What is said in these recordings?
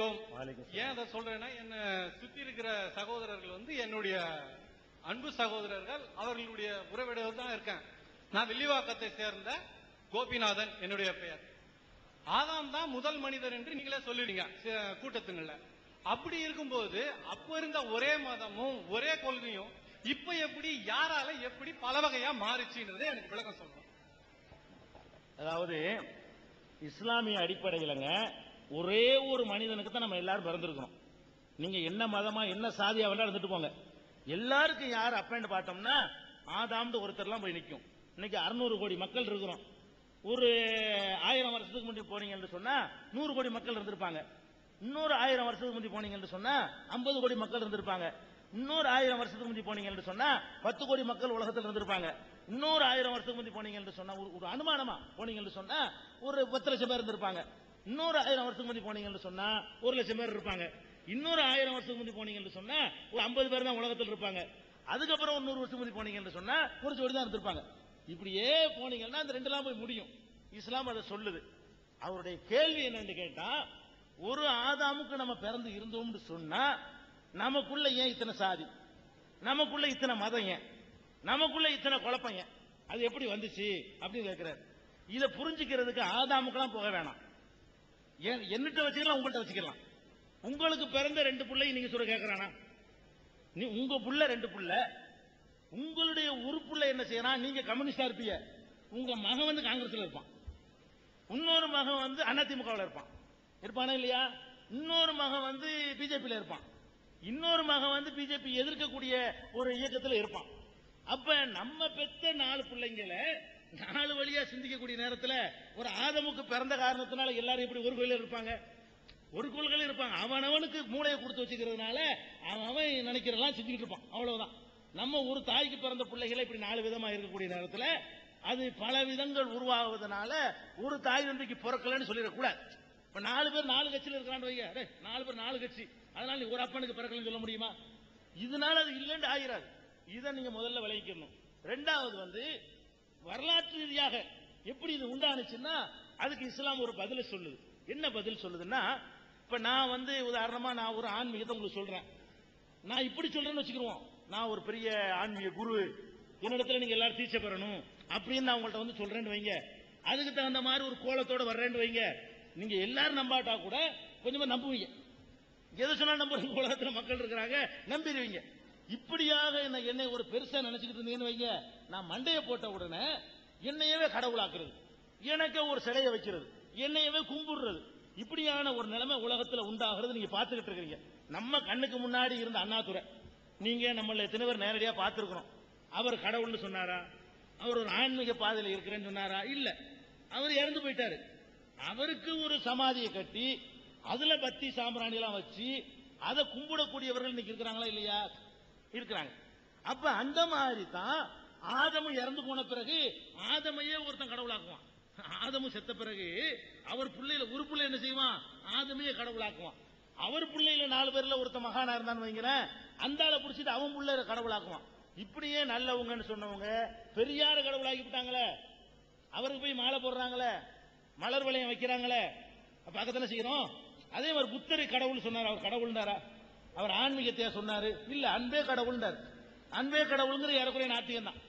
வலைக்கும் ஏன் அதை சொல்றேன்னா என்ன சுத்தி இருக்கிற சகோதரர்கள் வந்து என்னுடைய அன்பு சகோதரர்கள் அவர்களுடைய உறவினர் தான் இருக்கேன். நான் வில்லிவாக்கத்தை சேர்ந்த கோபிநாதன் என்னுடைய பெயர். ஆதாம் தான் முதல் மனிதர் என்று நீங்களே சொல்லிடுங்க சி- கூட்டத்துங்கள்ல. அப்படி இருக்கும்போது அப்ப இருந்த ஒரே மதமும் ஒரே கொள்கையும் இப்ப எப்படி யாரால எப்படி பல வகையா மாறிச்சுன்றதை எனக்கு விளக்கம் சொல்லணும் அதாவது இஸ்லாமிய அடிப்படையிலங்க ஒரே ஒரு மனிதனுக்கு தான் நம்ம எல்லாரும் பிறந்திருக்கிறோம் நீங்க என்ன மதமா என்ன சாதியா வேணா இருந்துட்டு போங்க. எல்லாருக்கும் யார் அப்பன்னு பார்த்தோம்னா ஆதாம்னு ஒருத்தர்லாம் போய் நிற்கும் இன்னைக்கு அறுநூறு கோடி மக்கள் இருக்கிறோம். ஒரு ஆயிரம் வருஷத்துக்கு முன்னாடி போனீங்கன்னு சொன்னா நூறு கோடி மக்கள் இருந்திருப்பாங்க. இன்னொரு ஆயிரம் வருஷத்துக்கு முந்தி போனீங்கன்னு சொன்னா ஐம்பது கோடி மக்கள் இருந்திருப்பாங்க. இன்னொரு ஆயிரம் வருஷத்துக்கு முந்தி போனீங்கன்னு சொன்னா பத்து கோடி மக்கள் உலகத்தில் இருந்திருப்பாங்க. இன்னொரு ஆயிரம் வருஷத்துக்கு முந்தி போனீங்கன்னு சொன்னா ஒரு ஒரு அனுமானமா போனீங்கன்னு சொன்னா ஒரு பத்து லட்சம் பேர் இருந்திருப்பாங்க. இன்னொரு ஆயிரம் வருஷத்துக்கு முந்தி போனீங்கன்னு சொன்னா ஒரு லட்சம் பேர் இருப்பாங்க. இன்னொரு ஆயிரம் வருஷத்துக்கு முந்தி போனீங்கன்னு சொன்னா ஒரு ஐம்பது பேர் தான் உலகத்தில் இருப்பாங்க. அதுக்கப்புறம் ஒரு நூறு வருஷம் முந்தி போனீங்கன்னு சொன்னா ஒரு ஜோடி தான் இருந்திருப்பாங்க. இப்படியே போனீங்கன்னா அந்த ரெண்டுலாம் போய் முடியும். இஸ்லாம் அதை சொல்லுது. அவருடைய கேள்வி என்னன்னு கேட்டா ஒரு ஆதாமுக்கு நம்ம பிறந்து இருந்தோம்னு சொன்னா நமக்குள்ள ஏன் இத்தனை சாதி? நமக்குள்ள இத்தனை மதம் ஏன்? நமக்குள்ள இத்தனை குழப்பம் ஏன்? அது எப்படி வந்துச்சு? அப்படின்னு கேட்கிறாரு இதை புரிஞ்சுக்கிறதுக்கு ஆதாமுக்கெல்லாம் போக வேணாம். என்னட்ட வச்சுக்கலாம் உங்கள்கிட்ட வச்சுக்கலாம். உங்களுக்கு பிறந்த ரெண்டு பிள்ளை நீங்க சொல்ல கேட்கறானா நீ உங்க புள்ள ரெண்டு புள்ள. உங்களுடைய உறுப்புள்ள என்ன செய்யறான்? நீங்க கம்யூனிஸ்டா இருப்பீங்க. உங்க மகன் வந்து காங்கிரஸ்ல இருப்பான். இன்னொரு மகன் வந்து அதிமுகவில் இருப்பான். இருப்பானா இல்லையா? இன்னொரு மகன் வந்து பிஜேபியில் இருப்பான். இன்னொரு மகன் வந்து பிஜேபி எதிர்க்கக்கூடிய ஒரு இயக்கத்தில் இருப்பான். அப்ப நம்ம பெத்த நாலு பிள்ளைங்களை நாலு வழியா சிந்திக்கக்கூடிய நேரத்துல ஒரு ஆதமுக்கு பிறந்த காரணத்தினால எல்லாரும் இப்படி ஒரு கோயில இருப்பாங்க. ஒரு கோள்கள் இருப்பாங்க. அவனவனுக்கு மூளையை கொடுத்து வச்சுக்கிறதுனால அவன் அவன் நினைக்கிறதெல்லாம் செஞ்சுக்கிட்டு இருப்பான். அவ்வளவுதான். நம்ம ஒரு தாய்க்கு பிறந்த பிள்ளைகளை இப்படி நாலு விதமா இருக்கக்கூடிய நேரத்துல அது பல விதங்கள் உருவாகுவதனால ஒரு தாய் தந்தைக்கு பிறக்கலன்னு சொல்லிடக்கூடாது. இப்ப நாலு பேர் நாலு கட்சியில் இருக்கிறான்னு வைங்க. நாலு பேர் நாலு கட்சி. அதனால நீ ஒரு அப்பனுக்கு பிறக்கலன்னு சொல்ல முடியுமா? இதனால அது இல்லைன்னு ஆகிறாது இதை நீங்க முதல்ல விளைவிக்கணும் ரெண்டாவது வந்து வரலாற்று ரீதியாக எப்படி இது உண்டானுச்சுன்னா அதுக்கு இஸ்லாம் ஒரு பதில சொல்லுது. என்ன பதில் சொல்லுதுன்னா இப்ப நான் வந்து உதாரணமா நான் ஒரு ஆன்மீகத்தை உங்களுக்கு சொல்றேன். நான் இப்படி சொல்றேன்னு வச்சுக்கிருவோம். நான் ஒரு பெரிய ஆன்மீக குரு என்னிடத்துல நீங்க எல்லாரும் தீட்சை பெறணும் அப்படின்னு நான் உங்கள்ட்ட வந்து சொல்றேன்னு வைங்க. அதுக்கு தகுந்த மாதிரி ஒரு கோலத்தோட வர்றேன்னு வைங்க. நீங்க எல்லாரும் நம்பாட்டா கூட கொஞ்சமா நம்புவீங்க. எதை சொன்னா நம்புற உலகத்துல மக்கள் இருக்கிறாங்க நம்பிடுவீங்க. இப்படியாக என்ன என்னை ஒரு பெருசா நினைச்சுக்கிட்டு இருந்தீங்கன்னு வைங்க. நான் மண்டையை போட்ட உடனே என்னையவே கடவுளாக்குறது எனக்கு ஒரு சிலையை வைக்கிறது. என்னையவே கும்பிடுறது. இப்படியான ஒரு நிலைமை உலகத்துல உண்டாகிறது நீங்க பார்த்துக்கிட்டு இருக்கிறீங்க. நம்ம கண்ணுக்கு முன்னாடி இருந்த அண்ணாதுரை. நீங்க நம்மள எத்தனை பேர் நேரடியா பார்த்திருக்கிறோம். அவர் கடவுள்னு சொன்னாரா? அவர் ஒரு ஆன்மீக பாதையில் இருக்கிறேன்னு சொன்னாரா? இல்ல. அவர் இறந்து போயிட்டாரு. அவருக்கு ஒரு சமாதியை கட்டி அதுல பத்தி சாம்பிராணி எல்லாம் வச்சு அதை கும்பிடக்கூடியவர்கள் இன்னைக்கு இருக்கிறாங்களா இல்லையா? இருக்கிறாங்க. அப்ப அந்த மாதிரி தான் ஆதமும் இறந்து போன பிறகு ஆதமையே ஒருத்தன் கடவுளாக்குவான். ஆதமும் செத்த பிறகு அவர் பிள்ளையில ஒரு பிள்ளை என்ன செய்வான்? ஆதமையே கடவுளாக்குவான். அவர் பிள்ளையில நாலு பேர்ல ஒருத்தன் மகானா இருந்தான்னு வைங்கிறேன் அந்த ஆளை பிடிச்சிட்டு அவன் பிள்ளை கடவுளாக்குவான். இப்படியே நல்லவங்கன்னு சொன்னவங்க பெரியார கடவுளாக்கி விட்டாங்களே அவருக்கு போய் மாலை போடுறாங்களே மலர் வளையம் வைக்கிறாங்களே அப்ப பக்கத்துல செய்யறோம்? அதே மாதிரி புத்தரை கடவுள் சொன்னார் அவர் கடவுள்னாரா? அவர் ஆன்மீகத்தையா சொன்னாரு? இல்ல அன்பே கடவுள்ன்றார். அன்பே கடவுளுங்கிற ஏறக்குறைய நாட்டியம் தான்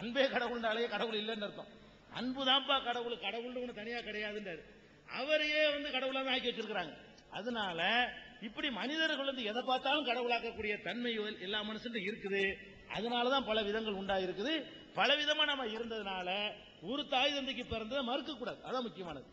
அன்பே கடவுள்னாலே கடவுள் இல்லைன்னு அர்த்தம். அன்பு தான்ப்பா கடவுள் கடவுள்னு ஒண்ணு தனியா கிடையாதுன்றாரு. அவரையே வந்து கடவுளா தான் ஆக்கி வச்சிருக்கிறாங்க. அதனால இப்படி மனிதர்கள் வந்து எதை பார்த்தாலும் கடவுளாக்கக்கூடிய தன்மை எல்லா மனுஷன் இருக்குது. அதனாலதான் பல விதங்கள் உண்டாயிருக்குது. பல விதமா நம்ம இருந்ததுனால ஒரு தாய் தந்தைக்கு பிறந்ததை மறுக்க கூடாது அதான் முக்கியமானது.